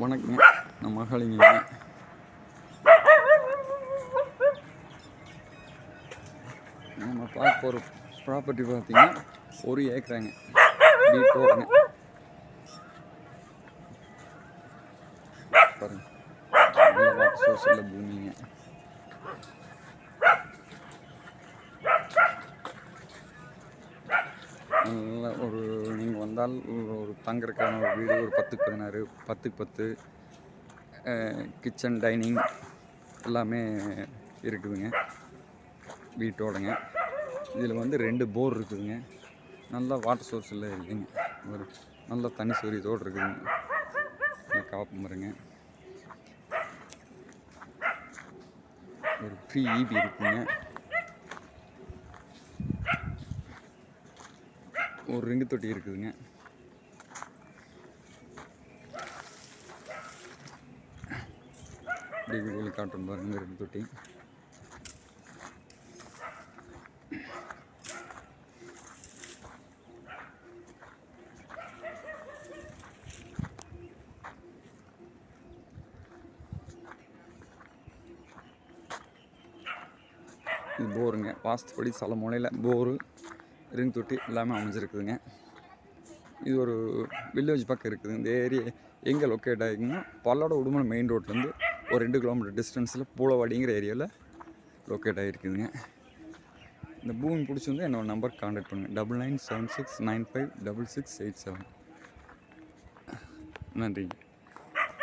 வணக்கங்க நான் மகாலிங்க நம்ம பார்க்க போகிற ப்ராப்பர்ட்டி பார்த்தீங்கன்னா ஒரு ஏக்கராங்க. வீட்டோடங்க பாருங்க. பூமிங்க. நல்ல ஒரு நீங்கள் வந்தால் ஒரு- தங்குறதுக்கான ஒரு வீடு ஒரு பத்துக்கு பதினாறு பத்துக்கு பத்து கிச்சன் டைனிங் எல்லாமே இருக்குதுங்க. வீட்டோடங்க. இதில் வந்து ரெண்டு போர் இருக்குதுங்க. நல்ல வாட்டர் சோர்ஸில் இருக்குதுங்க. ஒரு நல்ல தண்ணி சூரியத்தோடு இருக்குதுங்க. காப்பு மருங்க ஒரு ஃப்ரீ ஈபி இருக்குதுங்க ஒரு ரிங்கு தொட்டி இருக்குதுங்க. இப்படி வீடியோவில் காட்டுறோம் பாருங்க ரிங்கு தொட்டி. இது போருங்க. வாஸ்துப்படி சில முனையில் போரு. ரிங் தொட்டி எல்லாமே அமைஞ்சிருக்குதுங்க. இது ஒரு வில்லேஜ் பக்கம் இருக்குது. இந்த ஏரியா எங்கே லொக்கேட் ஆகிங்கன்னா பல்லோட உடுமலை மெயின் ரோட்லேருந்து ஒரு ரெண்டு கிலோமீட்டர் டிஸ்டன்ஸில் பூலவாடிங்கிற ஏரியாவில் லொக்கேட் ஆகிருக்குதுங்க இந்த பூமி பிடிச்சிருந்தா என்னோட நம்பர் காண்டாக்ட் பண்ணுங்கள் double nine seven six nine five double six eight seven நன்றிங்க.